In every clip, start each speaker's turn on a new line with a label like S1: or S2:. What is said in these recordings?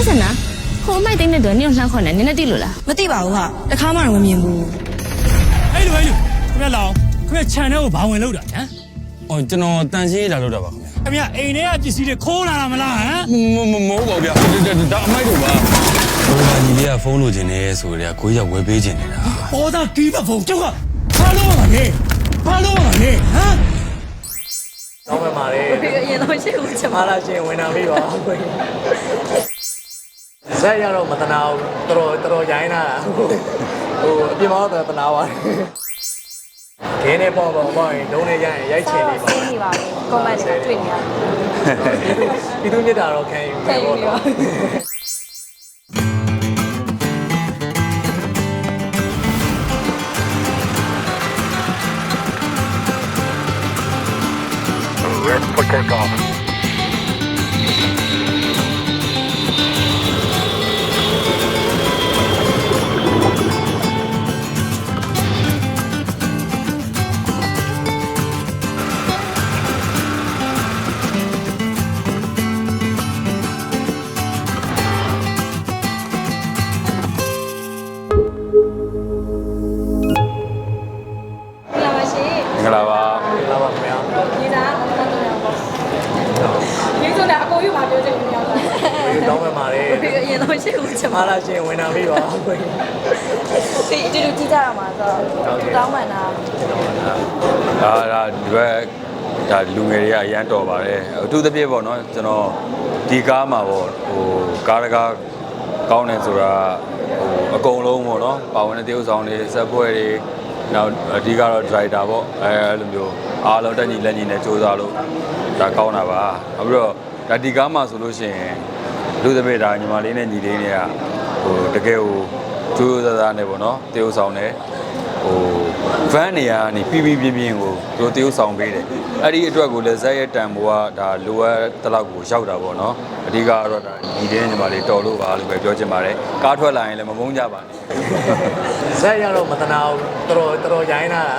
S1: ဟဲ့စနာဟိုအမိုက်တင်းတဲ့တော့နင်းကိုလှမ်းခေါ်နေနင်းနဲ့တိလို့လား
S2: မသိပါဘူးဟာတခါမှတော့မမြင်ဘူး
S3: အဲ့လိုအဲ့လိုခင်ဗျာလောင်ခင်ဗျာခြံထဲကိုဘာဝင်လို့တာဟမ်။
S4: အော်ကျွန်တော်တန်ရှင်းလာလို့တာပါခင်ဗျာ
S3: ခင်ဗျာအိမ်ထဲကပစ္စည်းတွေခိုးလာတာမလားဟမ်။
S4: မမမဟုတ်ပါဘူးဗျာ။ဒါအမိုက်တို့ပါ။ဘိုးကညီလေးကဖုန်းလိုချင်နေဆိုကြကိုကြီးကဝယ်ပေးချင်နေတာ
S3: ပေါ်သားကီးမဖုန်းကျောက်ကဘာလို့မလဲဘာလို့မလဲဟမ်
S5: တောင်းပန်ပါတယ်
S2: အရင်တော့ရှိဦးချင်
S5: အားလာရှင်ဝင်လာပြီပါ ဇက်ရတော့မတနာဘူးတော်တော်တော်တော်ရိုင်းလာတာဟိုအပြင်မှာတော့တနာပါတယ်ခင်းနေပေါ့ပေါ့ပေါ့ရင်လုံးနေရရင်ရိုက်ချင်နေပါ
S2: ဆေးနေပါဘူးကွန်မန့်တွေကတွေ့နေရတယ်
S5: ပြည်သူမြစ်တာတော့ခံယူ
S2: ခံယူနေပါလာ တောင်းပ
S5: န်ပါတယ်
S2: အရင်တော့ရှိဦးချင်ပါ
S5: အားလာရှင်ဝင်လာပြီပါ
S2: ဒီဒီလိုကြည့်ကြရမှာဆိုတော့တောင်းမှန်တာ။
S4: ဒါဒါဒီဘက်ဒါလူငယ်တွေကအရန်တော်ပါတယ်။အထူးသဖြင့်ပေါ့နော်ကျွန်တော်ဒီကားမှာပေါ့ဟိုကားတကားကောင်းတယ်ဆိုတာဟိုအကုန်လုံးပေါ့နော်။ပါဝင်တဲ့တရုပ်ဆောင်တွေဇက်ပွဲတွေနောက်အဓိကတော့ driver ပေါ့အဲအဲ့လိုမျိုးအားလုံးတက်ညီလက်ညီနဲ့စူးစမ်းလို့ဒါကောင်းတာပါ။နောက်ပြီးတော့ဒါဒီကားမှာဆိုလို့ရှိရင် လူသဖြင့်ဒါညီမလေးနဲ့ညီလေးတွေကဟိုတကယ်ဟိုကျိုးစားစားနဲ့ပေါ့နော်တရုပ်ဆောင်တယ်ဟို van နေရာကနေပြီးပြီးပြင်းပြင်းကိုတို့တရုပ်ဆောင်ပေးတယ်အဲ့ဒီအတွက်ကိုလည်းဇက်ရဲ့တန်ဖိုးကဒါလိုအပ်တလောက်ကိုရောက်တာပေါ့နော်အဓိကကတော့ဒါညီလေးညီမလေးတော်လို့ပါလို့ပဲပြောချင်ပါတယ်ကားထွက်လာရင်လည်းမမုန်းကြပါနဲ့
S5: ဇက်ရတော့မတနာဘူးတော်တော်တော်တော်ရိုင်းလာတာ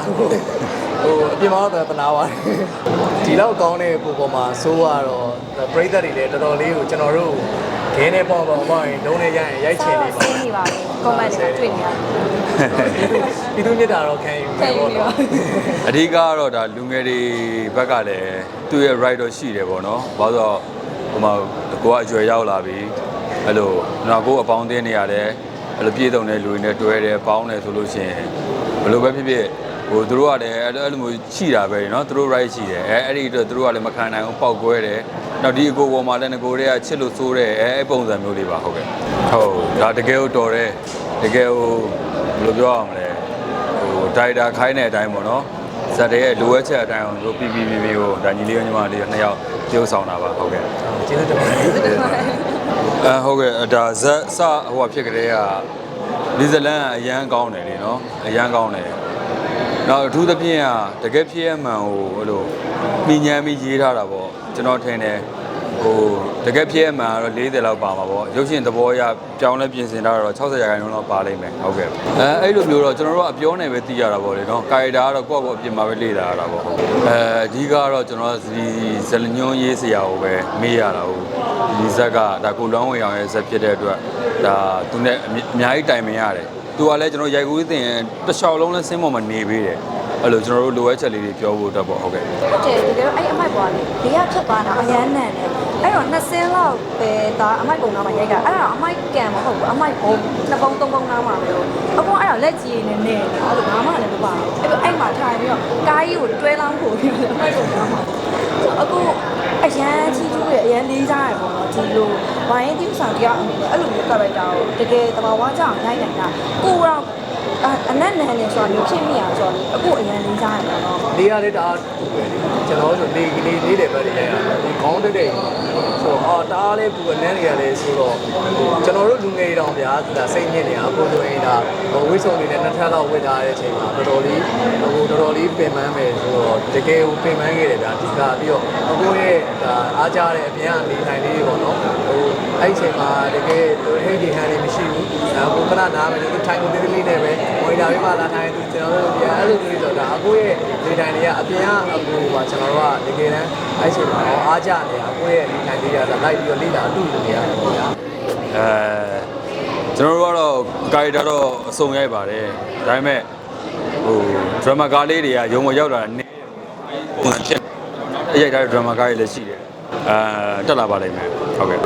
S5: ဟိုအပြင်မှာတော့တနာပါတယ်ဒီလောက်ကောင်းတဲ့ပုံပေါ်မှာစိုးရတော့ပရိသတ်တွေလည်းတော်တော်လေးကိုကျွန်တော်တို့ ဂဲနဲ့ပေါ့ပေါ့ပေါ့ရင်လုံးနဲ့ရရင်ရိုက်ချင်နေပါ
S2: ဆင်းနေပါဘူးကွန်မန့်တွေတွေ့နေရတယ်
S5: ပြည်သူမြစ်တာတော့ခံယူ
S2: ခံမယ်ယူပေါ့နေပါနော်
S4: အဓိကကတော့ဒါလူငယ်တွေဘက်ကလည်းသူ့ရဲ့ right တော့ရှိတယ်ပေါ့နော်။ဘာလို့လဲဆိုတော့ဟိုမှာကိုကအကျွယ်ရောက်လာပြီ။အဲ့လိုနော်ကိုအပေါင်းအသင်းနေရတယ်။အဲ့လိုပြည့်စုံတဲ့လူတွေနဲ့တွဲတယ်ပေါင်းတယ်ဆိုလို့ရှိရင်ဘယ်လိုပဲဖြစ်ဖြစ်ဟိုသူတို့ကလည်းအဲ့လိုအဲ့လိုမျိုးချိတာပဲနော်။သူတို့ right ရှိတယ်။အဲအဲ့ဒီတော့သူတို့ကလည်းမခံနိုင်ဘူးပေါက်ကွဲတယ် နောက်ဒီအကိုပေါ်မှာလည်းငကိုတွေကချစ်လို့စိုးတယ်အဲအဲ့ပုံစံမျိုးလေးပါဟုတ်ကဲ့ဟုတ်ဒါတကယ်ကိုတော်တယ်တကယ်ကိုဘယ်လိုပြောရမလဲဟိုဒိုက်တာခိုင်းတဲ့အတိုင်းပေါ့နော်ဇက်တဲ့ရဲ့လိုအပ်ချက်အတိုင်းအောင်သူတို့ပြီးပြီးပြီးပြီးကိုဒါညီလေးရောညီမလေးနှစ်ယောက်ပြုဆောင်တာပါဟုတ်ကဲ့
S5: ကျေးဇူးတင်ပါတယ်
S4: အဲဟုတ်ကဲ့ဒါဇက်စဟိုဖြစ်ကြတဲ့ကဒီဇလန်ကအရန်ကောင်းတယ်လေနော်အရန်ကောင်းတယ် နောက်အထူးသဖြင့်ကတကယ်ဖြစ်ရမှန်ဟိုအဲ့လိုမိညာမိရေးထားတာပေါ့ကျွန်တော်ထင်တယ်ဟိုတကယ်ဖြစ်ရမှန်ကတော့40လောက်ပါမှာပေါ့ရုပ်ရှင်သဘောအရပြောင်းလဲပြင်ဆင်ထားတော့60ရာခိုင်နှုန်းလောက်ပါလိမ့်မယ်ဟုတ်ကဲ့အဲအဲ့လိုမျိုးတော့ကျွန်တော်တို့ကအပြောနေပဲသိရတာပေါ့လေနော်ကာရီတာကတော့ကိုယ့်ကိုယ်အပြင်မှာပဲလေ့လာရတာပေါ့အဲအဓိကတော့ကျွန်တော်ဒီဇလညွန်းရေးစရာကိုပဲမေးရတာဟုတ်ဒီဇက်ကဒါကိုလွမ်းဝေအောင်ရဲ့ဇက်ဖြစ်တဲ့အတွက်ဒါသူနဲ့အများကြီးတိုင်ပင်ရတယ် သူကလည်းကျွန်တော်ရိုက်ကူးသိရင်တစ်လျှောက်လုံးလဲစင်းပေါ်မှာနေပေးတယ်အဲ့လိုကျွန်တော်တို့လိုအပ်ချက်လေးတွေပြောဖို့အတွက်ပေါ့ဟုတ်ကဲ့
S2: ဟုတ်တယ်တကယ်တော့အဲ့အမိုက်ပွားလေးဘေးကဖြတ်သွားတာအရန်နန်တယ်အဲ့တော့နှစ်ဆင်းလောက်ပဲဒါအမိုက်ပုံနာမှာရိုက်တာအဲ့ဒါအမိုက်ကန်မဟုတ်ဘူးအမိုက်ဘုံနှစ်ပုံသုံးပုံနာမှာပဲလို့အပေါ်အဲ့တော့လက်ကြီးနေနေအဲ့လိုဘာမှလည်းမပါဘူးအဲ့တော့အဲ့မှာထိုင်ပြီးတော့ကားကြီးကိုတွဲလောင်းဖို့ပြီးတော့အမိုက်ပုံနာမှာအခုအရန်ချီကျူး ရအရန်လေးစားရပေါ့နော်ဒီလိုဝိုင်းတီးဆောင်တရားအနေနဲ့အဲ့လိုမျိုး character ကိုတကယ်တဘာဝကြောင်ရိုက်နိုင်တာကိုတော့ အနက်နန်နေဆိုတော့ဖြစ်မိရဆိုတော့အခုအရန်လေးစားရပါတော့
S5: လေးရလေးတအားပူပဲလေကျွန်တော်ဆိုနေနေလေးတယ်ပဲလေရရဒီခေါင်းတက်တဲ့ဆိုတော့အာတအားလေးပူအနေနဲ့ရတယ်ဆိုတော့ကျွန်တော်တို့လူငယ်တောင်ဗျာဒါစိတ်ညစ်နေတာအခုဆိုရင်ဒါဝိစုံနေနဲ့နှစ်ထပ်လောက်ဝစ်ထားတဲ့အချိန်မှာတော်တော်လေးဟိုတော်တော်လေးပင်ပန်းမယ်ဆိုတော့တကယ်ကိုပင်ပန်းခဲ့တယ်ဗျာဒီကပြီးတော့အခုရဲ့ဒါအားကြတဲ့အပြင်ကနေနိုင်လေးပေါ့နော်ဟိုအဲ့ဒီအချိန်မှာတကယ်ဟိတ်ဒီဟန်လေးမရှိဘူးအခုခဏနားမယ်လို့ထိုင်ကုန်သေးလေးနဲ့ပဲ တာတွေမှာလာနိုင်သူကျွန်တော်တို့ဒီအဲ့လိုမျိုးဆိုတာအကိုရဲ့နေတိုင်းတွေကအပြင်ကအကိုကကျွန်တော်တို့ကတကယ်တမ်းအဲ့ချိန်မှာတော့အားကြနေတာအကိုရဲ့နေတိုင်းတွေကဆိုလိုက်ပြီးတော့လေ့လာအတူတူနေရတယ်ပေါ့ဗျာအဲ
S4: ကျွန်တော်တို့ကတော့ကာရီတာတော့အစုံရိုက်ပါတယ်ဒါပေမဲ့ဟိုဒရမာကားလေးတွေကရုံကိုရောက်လာနေပုံစံဖြစ်ရိုက်ထားတဲ့ဒရမာကားတွေလည်းရှိတယ်အဲတက်လာပါလိမ့်မယ်ဟုတ်ကဲ့